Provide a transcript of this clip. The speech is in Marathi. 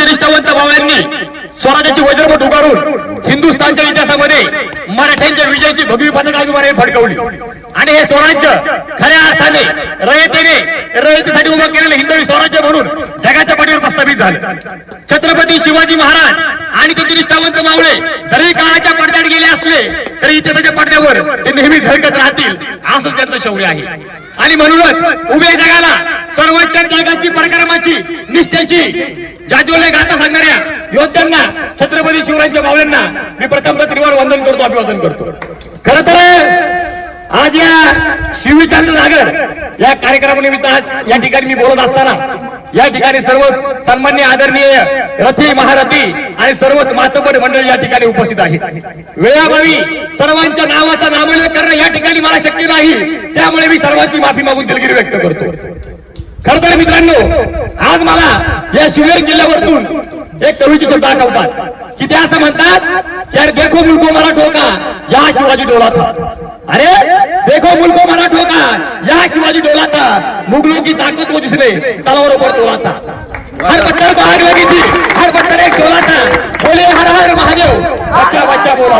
सर्वांच्या निष्ठावंत भावांनी स्वराज्याची वज्रपट उभारून हिंदुस्थानच्या इतिहासामध्ये मराठ्यांच्या विजयाची भगवी पताका फडकवली. आणि हे स्वराज्य खऱ्या अर्थाने रयतेने रयतेसाठी उभं केलेलं हिंदवी स्वराज्य म्हणून जगाच्या पाठीवर प्रस्थापित झालं. छत्रपती शिवाजी महाराज आणि त्यांचे निष्ठावंत मावळे जरी काळाच्या पडद्यात गेले असले तरी इतिहासाच्या पडद्यावर ते नेहमी झळकत राहतील असंच त्यांचं शौर्य आहे. आणि म्हणूनच उभ्या जगाला सर्वोच्च त्यागाची पराक्रमाची निष्ठेची जाजवले गाथा सांगणाऱ्या योद्ध्यांना छत्रपती शिवरायांच्या मावळ्यांना मी प्रथम त्रिवार वंदन करतो अभिवादन करतो. खर तर आज या शिवविचार नागर या कार्यक्रमानिमित्त आज या ठिकाणी मी बोलत असताना या ठिकाणी सर्व सन्मान्य आदरणीय रथी महारथी आणि सर्वच मातबर मंडळ या ठिकाणी उपस्थित आहेत. वेळाभावी सर्वांच्या नावाचा नामोल्लेख करणं या ठिकाणी मला शक्य नाही त्यामुळे मी सर्वांची माफी मागून दिलगिरी व्यक्त करतो. खरतर मित्रांनो आज मला या शिवेर किल्ल्यावरतून एक कवीची शब्द आठवतात की ते असं म्हणतात यार देखो मुलको मराठो का या शिवाजी डोळा था अरे देखो मुलको मराठो का या शिवाजी डोळा था मुगलो की ताकद को जिसने तलावर पर तोड़ा था. हर पत्थर को आग लगी थी हर पत्थर एक डोला था. बोले हर हर महादेव बच्चा बच्चा बोला